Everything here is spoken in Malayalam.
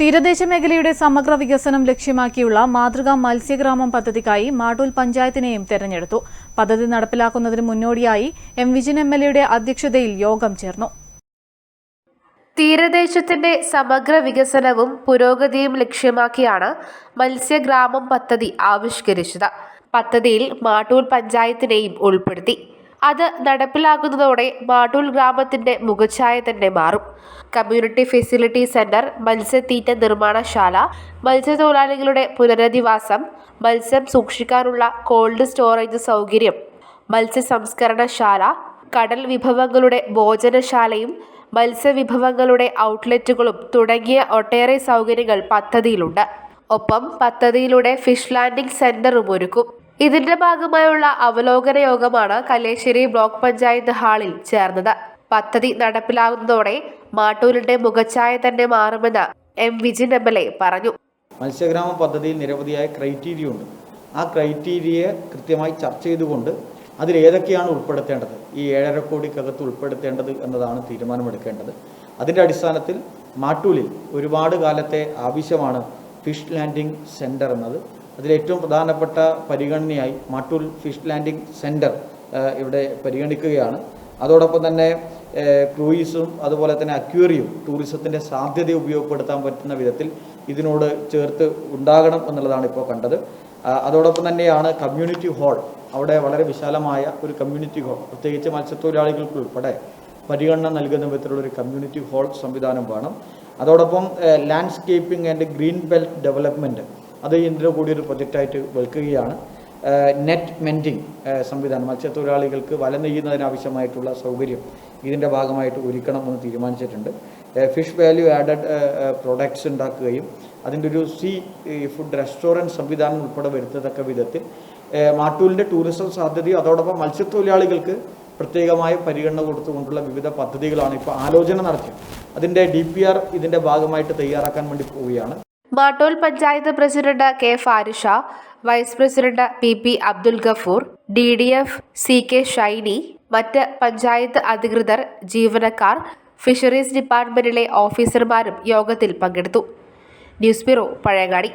തീരദേശ മേഖലയുടെ സമഗ്ര വികസനം ലക്ഷ്യമാക്കിയുള്ള മാതൃകാ മത്സ്യഗ്രാമം പദ്ധതിക്കായി മാട്ടൂൽ പഞ്ചായത്തിനെയും തെരഞ്ഞെടുത്തു. പദ്ധതി നടപ്പിലാക്കുന്നതിന് മുന്നോടിയായി എം വിജിൻ എം എൽ എയുടെ അധ്യക്ഷതയിൽ യോഗം ചേർന്നു. തീരദേശത്തിന്റെ സമഗ്ര വികസനവും പുരോഗതിയും ലക്ഷ്യമാക്കിയാണ് മത്സ്യഗ്രാമം പദ്ധതി ആവിഷ്കരിച്ചത്. പദ്ധതിയിൽ മാട്ടൂൽ പഞ്ചായത്തിനെയും ഉൾപ്പെടുത്തി. അത് നടപ്പിലാക്കുന്നതോടെ മാടൂൽ ഗ്രാമത്തിന്റെ മുഖഛായ തന്നെ മാറും. കമ്മ്യൂണിറ്റി ഫെസിലിറ്റി സെന്റർ മത്സ്യത്തീറ്റ നിർമ്മാണശാല മത്സ്യത്തൊഴിലാളികളുടെ പുനരധിവാസം മത്സ്യം സൂക്ഷിക്കാനുള്ള കോൾഡ് സ്റ്റോറേജ് സൗകര്യം മത്സ്യ സംസ്കരണശാല കടൽ വിഭവങ്ങളുടെ ഭോജനശാലയും മത്സ്യവിഭവങ്ങളുടെ ഔട്ട്ലെറ്റുകളും തുടങ്ങിയ ഒട്ടേറെ സൗകര്യങ്ങൾ പദ്ധതിയിലുണ്ട്. ഒപ്പം പദ്ധതിയിലൂടെ ഫിഷ് ലാൻഡിംഗ് സെന്ററും ഒരുക്കും. ഇതിന്റെ ഭാഗമായുള്ള അവലോകന യോഗമാണ് കല്ലേശ്ശേരി ബ്ലോക്ക് പഞ്ചായത്ത് ഹാളിൽ ചേർന്നത്. പദ്ധതി നടപ്പിലാകുന്നതോടെ മാട്ടൂരിന്റെ മുഖച്ഛായ തന്നെ മാറുമെന്ന് M Vijin M L A പറഞ്ഞു. മത്സ്യഗ്രാമ പദ്ധതിയിൽ നിരവധിയായ ക്രൈറ്റീരിയ ഉണ്ട് ആ ക്രൈറ്റീരിയയെ കൃത്യമായി ചർച്ച ചെയ്തുകൊണ്ട് അതിൽ ഏതൊക്കെയാണ് ഉൾപ്പെടുത്തേണ്ടത്? ഈ ഏഴര കോടിക്കകത്ത് ഉൾപ്പെടുത്തേണ്ടത് എന്നതാണ് തീരുമാനമെടുക്കേണ്ടത്. അതിന്റെ അടിസ്ഥാനത്തിൽ മാട്ടൂലിൽ ഒരുപാട് കാലത്തെ ആവശ്യമാണ് ഫിഷ് ലാൻഡിംഗ് സെന്റർ എന്നത്. അതിലേറ്റവും പ്രധാനപ്പെട്ട പരിഗണനയായി മാട്ടൂൽ ഫിഷ് ലാൻഡിംഗ് സെന്റർ ഇവിടെ പരിഗണിക്കുകയാണ്. അതോടൊപ്പം തന്നെ ക്രൂയിസും അതുപോലെ തന്നെ അക്വേറിയും ടൂറിസത്തിന്റെ സാധ്യത ഉപയോഗപ്പെടുത്താൻ പറ്റുന്ന വിധത്തിൽ ഇതിനോട് ചേർത്ത് ഉണ്ടാകണം എന്നുള്ളതാണ് ഇപ്പോൾ കണ്ടത്. അതോടൊപ്പം തന്നെയാണ് കമ്മ്യൂണിറ്റി ഹാൾ. അവിടെ വളരെ വിശാലമായ ഒരു കമ്മ്യൂണിറ്റി ഹാൾ പ്രത്യേകിച്ച് മത്സ്യത്തൊഴിലാളികൾക്ക് ഉൾപ്പെടെ പരിഗണന നൽകുന്ന വിധത്തിലുള്ള ഒരു കമ്മ്യൂണിറ്റി ഹാൾ സംവിധാനം വേണം. അതോടൊപ്പം landscaping and green belt development അത് ഇതിന്റെ കൂടി ഒരു പ്രൊജക്റ്റായിട്ട് വെക്കുകയാണ് നെറ്റ് മെന്റിംഗ് സംവിധാനം മത്സ്യത്തൊഴിലാളികൾക്ക് വല നെയ്യുന്നതിനാവശ്യമായിട്ടുള്ള സൗകര്യം ഇതിന്റെ ഭാഗമായിട്ട് ഒരുക്കണമെന്ന് തീരുമാനിച്ചിട്ടുണ്ട്. ഫിഷ് വാല്യൂ ആഡഡ് പ്രൊഡക്ട്സ് ഉണ്ടാക്കുകയും അതിന്റെ ഒരു സീ ഫുഡ് റെസ്റ്റോറന്റ് സംവിധാനം ഉൾപ്പെടെ വരുത്തത്തക്ക വിധത്തിൽ മാട്ടൂലിന്റെ ടൂറിസം സാധ്യതയും അതോടൊപ്പം മത്സ്യത്തൊഴിലാളികൾക്ക് പ്രത്യേകമായ പരിഗണന കൊടുത്തുകൊണ്ടുള്ള വിവിധ പദ്ധതികളാണ് ഇപ്പോൾ ആലോചന നടത്തിയത്. അതിന്റെ ഡി പി ആർ ഇതിന്റെ ഭാഗമായിട്ട് തയ്യാറാക്കാൻ വേണ്ടി പോവുകയാണ്. Mattool panchayat president K Farisha vice president P P Abdul Gafoor D D F C K Shaini മറ്റ് പഞ്ചായത്ത് അധികൃതർ ജീവനക്കാർ ഫിഷറീസ് ഡിപ്പാർട്ട്മെന്റിലെ ഓഫീസർമാരും യോഗത്തിൽ പങ്കെടുത്തു. News bureau Pazhayangadi.